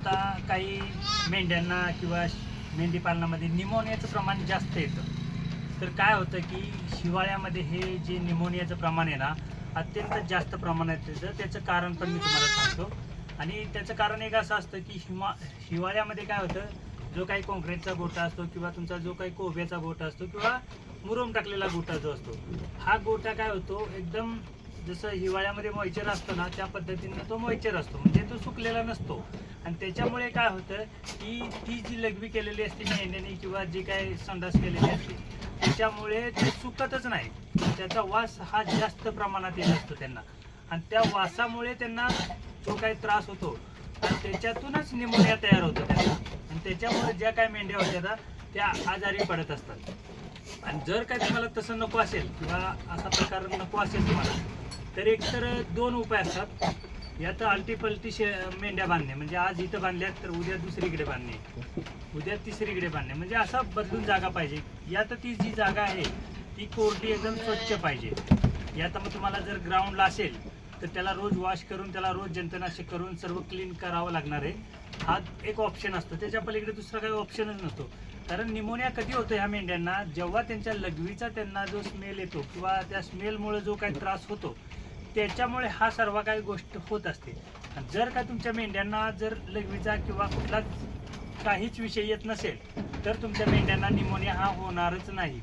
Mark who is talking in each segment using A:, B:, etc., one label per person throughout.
A: आता काही मेंढ्यांना किंवा मेंढी पालनामध्ये निमोनियाचं प्रमाण जास्त येतं. तर काय होतं की हिवाळ्यामध्ये हे जे निमोनियाचं प्रमाण आहे ना अत्यंत जास्त प्रमाणात येतं. त्याचं कारण पण मी तुम्हाला सांगतो. आणि त्याचं कारण एक असं असतं की हिमा हिवाळ्यामध्ये काय होतं जो काही कॉन्क्रीटचा गोटा असतो किंवा तुमचा जो काही कोब्याचा गोटा असतो किंवा मुरुम टाकलेला गोटा जो असतो हा गोटा काय होतो एकदम जसं हिवाळ्यामध्ये मॉइचर असतो ना त्या पद्धतीने तो मॉइचर असतो. म्हणजे तो सुकलेला नसतो. आणि त्याच्यामुळे काय होतं की ती जी लघवी केलेली असते मेंढ्याने किंवा जी काय संडास केलेली असते त्याच्यामुळे ते सुकतच नाही. त्याचा वास हा जास्त प्रमाणात येत असतो त्यांना. आणि त्या वासामुळे त्यांना जो काही त्रास होतो आणि त्याच्यातूनच निमोनिया तयार होतो त्यांना. आणि त्याच्यामुळे ज्या काय मेंढ्या होत्या ना, त्या आजारी पडत असतात. आणि जर काय तुम्हाला तसं नको असेल किंवा असा प्रकार नको असेल तुम्हाला तर एकतर दोन उपाय असतात. या तर शे मेंढ्या बांधणे. म्हणजे आज इथं बांधल्यात तर उद्या दुसरीकडे बांधणे. उद्या तिसरीकडे बांधणे. म्हणजे असा बदलून जागा पाहिजे. या तर ती जी जागा आहे ती कोरडी एकदम स्वच्छ पाहिजे. या तर मग तुम्हाला जर ग्राउंडला असेल तर त्याला रोज वॉश करून त्याला रोज जंतनाशक करून सर्व क्लीन करावं लागणार आहे. हा एक ऑप्शन असतो. त्याच्या पलीकडे दुसरा काही ऑप्शनच नसतो. कारण निमोनिया कधी होतो ह्या मेंढ्यांना? जेव्हा त्यांच्या लघवीचा त्यांना जो स्मेल येतो किंवा त्या स्मेलमुळे जो काही त्रास होतो त्याच्यामुळे हा सर्व काही गोष्ट होत असते. जर का तुमच्या मेंढ्यांना जर लघवीचा किंवा कुठलाच काहीच विषय येत नसेल तर तुमच्या मेंढ्यांना निमोनिया हा होणारच नाही.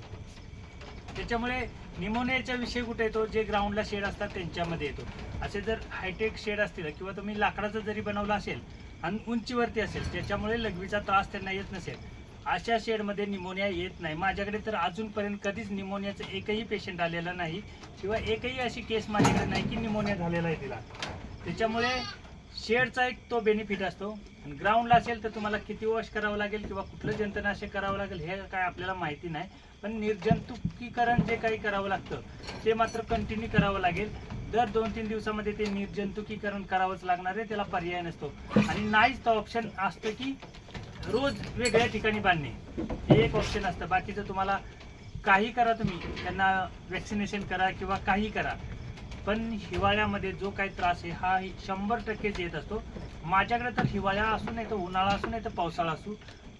A: त्याच्यामुळे निमोनियाचा विषय कुठे येतो? जे ग्राउंडला शेड असतात त्यांच्यामध्ये येतो. असे जर हायटेक शेड असतील किंवा तुम्ही लाकडाचं जरी बनवलं असेल आणि उंचीवरती असेल त्याच्यामुळे लघवीचा त्रास त्यांना येत नसेल अशा शेडमध्ये निमोनिया येत नाही. माझ्याकडे तर अजूनपर्यंत कधीच निमोनियाचं एकही पेशंट आलेला नाही. किंवा एकही अशी केस माझ्याकडे नाही की निमोनिया झालेला आहे तिला. त्याच्यामुळे शेडचा एक तो बेनिफिट असतो. आणि ग्राउंडला असेल तर तुम्हाला किती वॉश करावं लागेल किंवा कुठलं जंतनाशक करावं लागेल हे काय आपल्याला माहिती नाही. पण निर्जंतुकीकरण जे काही करावं लागतं ते मात्र कंटिन्यू करावं लागेल. दर दोन तीन दिवसामध्ये ते निर्जंतुकीकरण करावंच लागणार आहे त्याला पर्याय नसतो. आणि नाहीच तो ऑप्शन असतं की रोज वेगळ्या ठिकाणी बांधणे हे एक ऑप्शन असतं. बाकीचं तुम्हाला काही करा तुम्ही त्यांना वॅक्सिनेशन करा किंवा काही करा. पण हिवाळ्यामध्ये जो काही त्रास आहे हा शंभर टक्केच येत असतो. माझ्याकडे तर हिवाळा असू नाही तर उन्हाळा असू नाही तर पावसाळा असू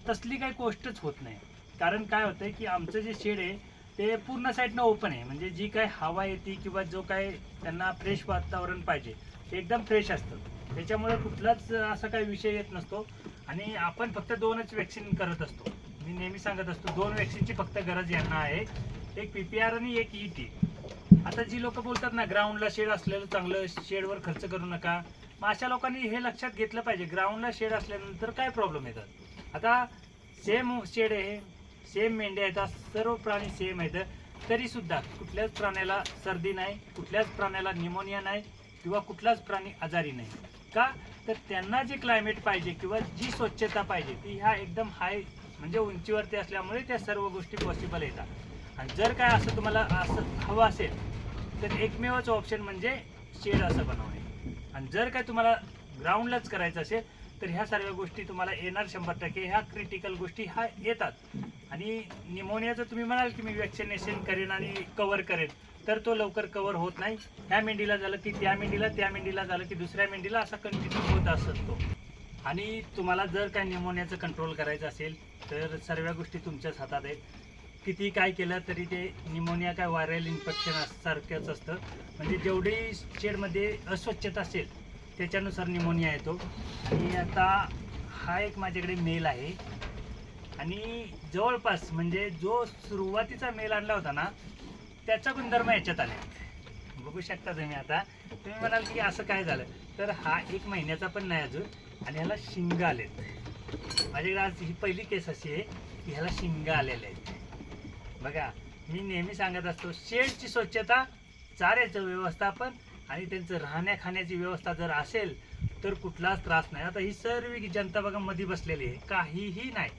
A: तसली काही गोष्टच होत नाही. कारण काय होतं की आमचं जे शेड आहे ते पूर्ण साईडनं ओपन आहे. म्हणजे जी काय हवा येते किंवा जो काय त्यांना फ्रेश वातावरण पाहिजे ते एकदम फ्रेश असतं. त्याच्यामुळे कुठलाच असा काही विषय येत नसतो. आणि आपण फक्त दोनच वॅक्सिन करत असतो. मी नेहमी सांगत असतो दोन वॅक्सिनची फक्त गरज यांना आहे. एक पी पी आर आणि एक ई टी आता जी लोक बोलतात ना ग्राउंडला शेड असलेलं चांगलं शेडवर खर्च करू नका. मग अशा लोकांनी हे लक्षात घेतलं पाहिजे. ग्राउंडला शेड असल्यानंतर काय प्रॉब्लेम येतात? आता सेम शेड आहे सेम मेंढ्या येतात सर्व प्राणी सेम आहेत. तरी सुद्धा कुठल्याच प्राण्याला सर्दी नाही कुठल्याच प्राण्याला निमोनिया नाही किंवा कुठलाच प्राणी आजारी नाही. का? तर त्यांना जे क्लायमेट पाहिजे किंवा जी स्वच्छता पाहिजे ती ह्या एकदम हाय म्हणजे उंचीवरती असल्यामुळे त्या सर्व गोष्टी पॉसिबल येतात. आणि जर काय असं तुम्हाला असं हवं असेल तर एकमेवच ऑप्शन म्हणजे शेड असं बनवणे. आणि जर काय तुम्हाला ग्राउंडलाच करायचं असेल तर ह्या सर्व गोष्टी तुम्हाला येणार शंभर टक्के. ह्या क्रिटिकल गोष्टी ह्या येतात. आणि निमोनियाचं तुम्ही म्हणाल की मी वॅक्सिनेशन करेन आणि कवर करेन. तर तो लवकर कवर होत नाही. ह्या मेंढीला झालं की त्या मेंढीला त्या मेंढीला झालं की दुसऱ्या मेंढीला असा कंटिन्यू होत असतो. आणि तुम्हाला जर काय निमोनियाचं कंट्रोल करायचं असेल तर सर्व गोष्टी तुमच्याच हातात आहेत. किती काय केलं तरी ते निमोनिया काय व्हायरल इन्फेक्शन सारखंच असतं. म्हणजे जेवढी शेडमध्ये अस्वच्छता असेल त्याच्यानुसार निमोनिया येतो. आणि आता हा एक माझ्याकडे मेल आहे. आणि जवळपास म्हणजे जो सुरुवातीचा मेल आणला होता ना त्याचा गुणधर्म याच्यात आले. बघू शकता तुम्ही आता. तुम्ही म्हणाल की असं काय झालं? तर हा एक महिन्याचा पण नाही अजून. आणि ह्याला शिंग आलेत. माझ्याकडे आज ही पहिली केस अशी आहे की ह्याला शिंग आलेले आहेत. बघा मी नेहमी सांगत असतो शेडची स्वच्छता चाऱ्याचं व्यवस्थापन आणि त्यांचं राहण्या खाण्याची व्यवस्था जर असेल तर कुठलाच त्रास नाही. आता ही सर्व जनता बघा मध्ये बसलेली आहे. काहीही नाही.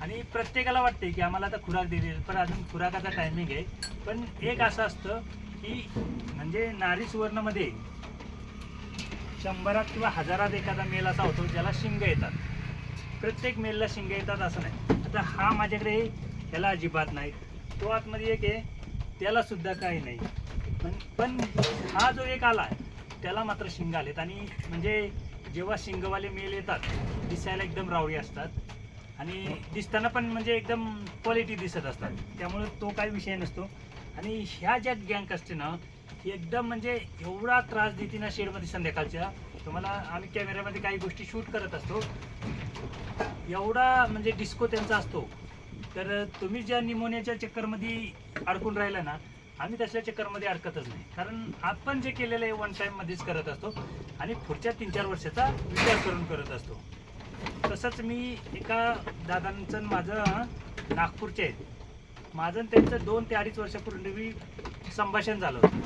A: आणि प्रत्येकाला वाटते की आम्हाला आता खुराक दिली पण अजून खुराकाचा टायमिंग आहे. पण एक असं असतं की म्हणजे नारी सुवर्णमध्ये शंभरात किंवा हजारात एखादा मेल असा होतो ज्याला शिंग येतात. प्रत्येक मेलला शिंग येतात असं नाही. आता हा माझ्याकडे त्याला अजिबात नाही. तो आतमध्ये एक आहे त्याला सुद्धा काही नाही. पण पण हा जो एक आला त्याला मात्र शिंग आलेत. आणि म्हणजे जेव्हा शिंगवाले मेल येतात दिसायला एकदम रावळी असतात. आणि दिसताना पण म्हणजे एकदम क्वालिटी दिसत असतात. त्यामुळे तो काही विषय नसतो. आणि ह्या ज्या गँक असते ना एकदम म्हणजे एवढा त्रास देते ना शेडमध्ये संध्याकाळच्या. तुम्हाला आम्ही कॅमेऱ्यामध्ये काही गोष्टी शूट करत असतो. एवढा म्हणजे डिस्को त्यांचा असतो. तर तुम्ही ज्या निमोनियाच्या चक्करमध्ये अडकून राहिला ना आम्ही तसल्या चक्करमध्ये अडकतच नाही. कारण आपण जे केलेलं आहे वन टाईममध्येच करत असतो. आणि पुढच्या तीन चार वर्षाचा विचार करून करत असतो. तसंच मी एका दादांचं माझं नागपूरचे आहेत. माझं आणि त्यांचं दोन ते अडीच वर्षापूर्वी संभाषण झालं होतं.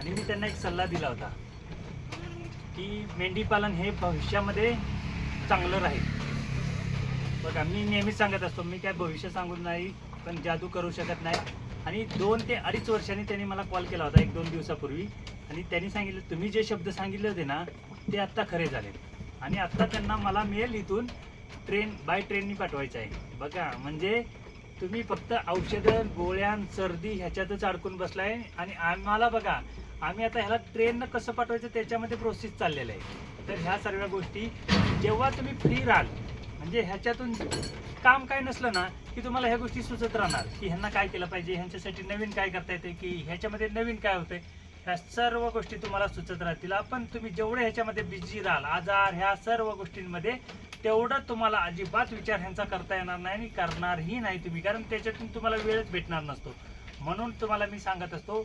A: आणि मी त्यांना एक सल्ला दिला होता की मेंढीपालन हे भविष्यामध्ये चांगलं राहील. बघा मी नेहमीच सांगत असतो मी काय भविष्य सांगून नाही पण जादू करू शकत नाही. आणि दोन ते अडीच वर्षांनी त्यांनी मला कॉल केला होता एक दोन दिवसापूर्वी. आणि त्यांनी सांगितलं तुम्ही जे शब्द सांगितले होते ना ते आत्ता खरे झाले आणि आत्ता त्यांना मला मेल इथून ट्रेन बाय ट्रेननी पाठवायचं आहे. बघा म्हणजे तुम्ही फक्त औषधं गोळ्या सर्दी ह्याच्यातच अडकून बसलाय आणि आम्हाला बघा आम्ही आता ह्याला ट्रेननं कसं पाठवायचं त्याच्यामध्ये प्रोसेस चाललेलं आहे. तर ह्या सर्व गोष्टी जेव्हा तुम्ही फ्री राहाल म्हणजे ह्याच्यातून काम काय नसलं ना की तुम्हाला ह्या गोष्टी सुचत राहणार की ह्यांना काय केलं पाहिजे ह्यांच्यासाठी नवीन काय करता येते की ह्याच्यामध्ये नवीन काय होते ह्या सर्व गोष्टी तुम्हाला सुचत राहतील. आपण तुम्ही जेवढे ह्याच्यामध्ये बिझी राहाल आजार ह्या सर्व गोष्टींमध्ये तेवढं तुम्हाला अजिबात विचार ह्यांचा करता येणार नाही आणि करणारही नाही तुम्ही कारण त्याच्यातून तुम्हाला वेळच भेटणार नसतो. म्हणून तुम्हाला मी सांगत असतो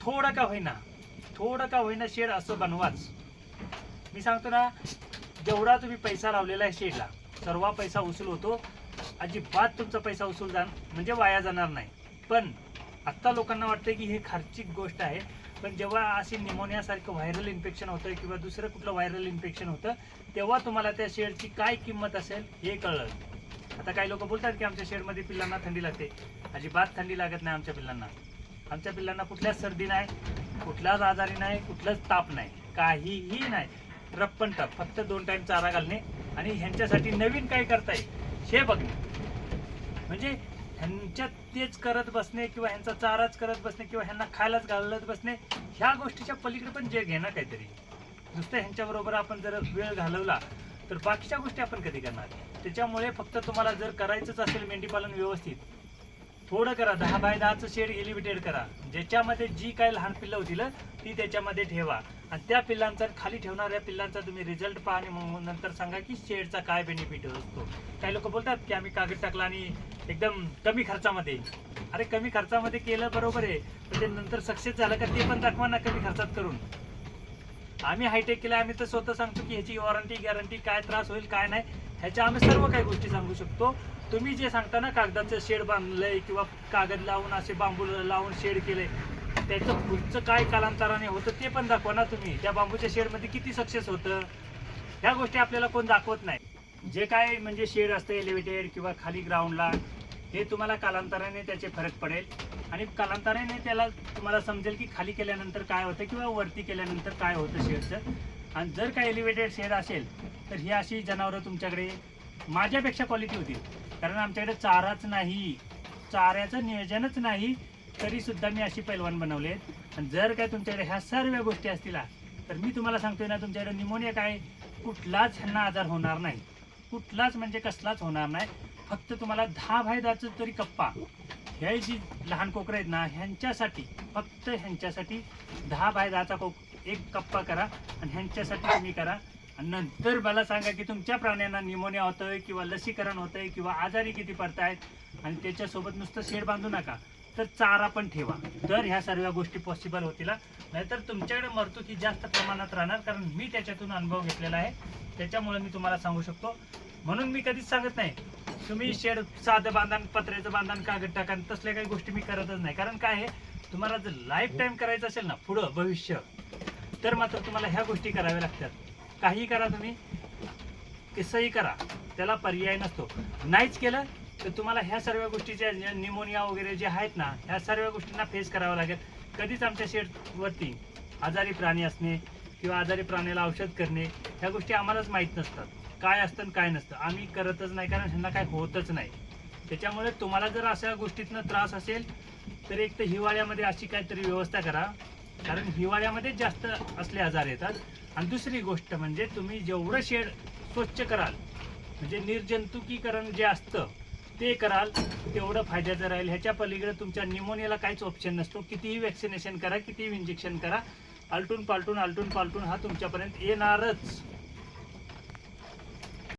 A: थोडं का होईना थोडं का होईना शेड असं बनवाच. मी सांगतो ना जेवढा तुम्ही पैसा लावलेला आहे शेडला सर्व पैसा उचल होतो अजिबात तुमचा पैसा उचल जा म्हणजे वाया जाणार नाही. पण आत्ता लोकांना वाटतं की हे खर्चिक गोष्ट आहे पण जेव्हा अशी निमोनियासारखं व्हायरल इन्फेक्शन होतं किंवा दुसरं कुठलं व्हायरल इन्फेक्शन होतं तेव्हा तुम्हाला त्या शेडची काय किंमत असेल हे कळलं. आता काही लोक बोलतात की आमच्या शेडमध्ये पिल्लांना थंडी लागते. अजिबात थंडी लागत नाही आमच्या पिल्लांना. आमच्या पिल्लांना कुठल्याच सर्दी नाही कुठलाच आजारी नाही कुठलाच ताप नाही. काहीही नाही. रप्पन टप फक्त दोन टाइम चारा घालणे आणि ह्यांच्यासाठी नवीन काय करता येईल हे बघणे. म्हणजे ह्यांच्यात तेच करत बसणे किंवा ह्यांचा चाराच करत बसणे किंवा ह्यांना खायलाच घालत बसणे ह्या गोष्टीच्या पलीकडे पण जे घेणं काहीतरी. नुसतं ह्यांच्याबरोबर आपण जर वेळ घालवला तर बाकीच्या गोष्टी आपण कधी करणार? त्याच्यामुळे फक्त तुम्हाला जर करायचंच असेल मेंढीपालन व्यवस्थित थोडं करा दहा बाय दहाचं शेड एलिव्हेटेड करा. ज्याच्यामध्ये जी काय लहान पिल्लं होतील ती त्याच्यामध्ये ठेवा. आणि त्या पिल्लांचा खाली ठेवणाऱ्या पिल्लांचा तुम्ही रिझल्ट पहा आणि मग नंतर सांगा की शेडचा काय बेनिफिट असतो. काही लोक बोलतात की आम्ही कागद टाकला आणि एकदम कमी खर्चामध्ये. अरे कमी खर्चामध्ये केलं बरोबर आहे पण ते नंतर सक्सेस झालं का ते पण दाखवा ना कमी खर्चात करून. आम्ही हायटेक केलं आम्ही तर स्वतः सांगतो की ह्याची वॉरंटी गॅरंटी काय त्रास होईल काय नाही. ह्याच्या आम्ही सर्व काही गोष्टी सांगू शकतो. तुम्ही जे सांगता ना कागदाचं शेड बांधलंय किंवा कागद लावून असे बांबू लावून शेड केले त्याचं पुढचं काय कालांतराने होतं ते पण दाखवा ना तुम्ही. त्या बांबूच्या शेडमध्ये किती सक्सेस होतं? ह्या गोष्टी आपल्याला कोण दाखवत नाही. जे काय म्हणजे शेड असतं एलिव्हेटेड किंवा खाली ग्राउंडला हे तुम्हाला कालांतराने त्याचे फरक पडेल. आणि कालांतराने त्याला तुम्हाला समजेल की खाली केल्यानंतर काय होतं किंवा वरती केल्यानंतर काय होतं शेडचं. आणि जर काय एलिव्हेटेड शेड असेल तर ही अशी जनावरं तुमच्याकडे माझ्यापेक्षा क्वालिटी होती. कारण आमच्याकडे चाराच नाही. चाऱ्याचं नियोजनच नाही. तरीसुद्धा मी अशी पैलवान बनवले. आहेत आणि जर काय तुमच्याकडे ह्या सर्व गोष्टी असतील तर मी तुम्हाला सांगतोय ना तुमच्याकडे निमोनिया काय? कुठलाच ह्यांना आजार होणार नाही. कुठलाच म्हणजे कसलाच होणार नाही. फक्त तुम्हाला दहा बाय दहाचं तरी कप्पा. ह्या जी लहान कोकरं आहेत ना ह्यांच्यासाठी फक्त ह्यांच्यासाठी दहा बाय दहाचा कोक एक कप्पा करा. आणि ह्यांच्यासाठी तुम्ही करा. आणि नंतर मला सांगा की तुमच्या प्राण्यांना निमोनिया आहे किंवा लसीकरण होतंय किंवा आजारी किती पडतायत आणि त्याच्यासोबत नुसतं शेड बांधू नका. तर चारा पण ठेवा. तर ह्या सर्व गोष्टी पॉसिबल होतील. नाहीतर तुमच्याकडे मरतुकी जास्त प्रमाणात राहणार कारण मी त्याच्यातून अनुभव घेतलेला आहे. त्याच्यामुळे मी तुम्हाला सांगू शकतो. म्हणून मी कधीच सांगत नाही. तुम्ही शेड साधं बांधण पत्र्याचं बांधण कागद टाका तसल्या काही गोष्टी मी करतच नाही. कारण काय आहे? तुम्हाला जर लाईफ टाईम करायचं असेल ना पुढं भविष्य तर मात्र तुम्हाला ह्या गोष्टी कराव्या लागतात. काही करा तुम्ही. कसंही करा. त्याला पर्याय नसतो. नाहीच केलं तर तुम्हाला ह्या सर्व गोष्टीच्या निमोनिया वगैरे जे आहेत ना ह्या सर्व गोष्टींना फेस करावं लागेल. कधीच आमच्या शेडवरती आजारी प्राणी असणे किंवा आजारी प्राण्याला औषध करणे ह्या गोष्टी आम्हालाच माहीत नसतात. काय असतं आणि काय नसतं. आम्ही करतच नाही कारण ह्यांना काय होतच नाही. त्याच्यामुळे तुम्हाला जर अशा गोष्टीतनं त्रास असेल तर एक तर हिवाळ्यामध्ये अशी काहीतरी व्यवस्था करा. कारण हिवाळ्यामध्ये जास्त असले आजार येतात. आणि दुसरी गोष्ट म्हणजे तुम्ही जेवढं शेड स्वच्छ कराल म्हणजे निर्जंतुकीकरण जे असतं ते कराल तेवढं फायद्याचं राहील. ह्याच्या पलीकडे तुमच्या निमोनियाला काहीच ऑप्शन नसतो. कितीही वॅक्सिनेशन करा कितीही इंजेक्शन करा आलटून पालटून आलटून पालटून हा तुमच्यापर्यंत येणारच.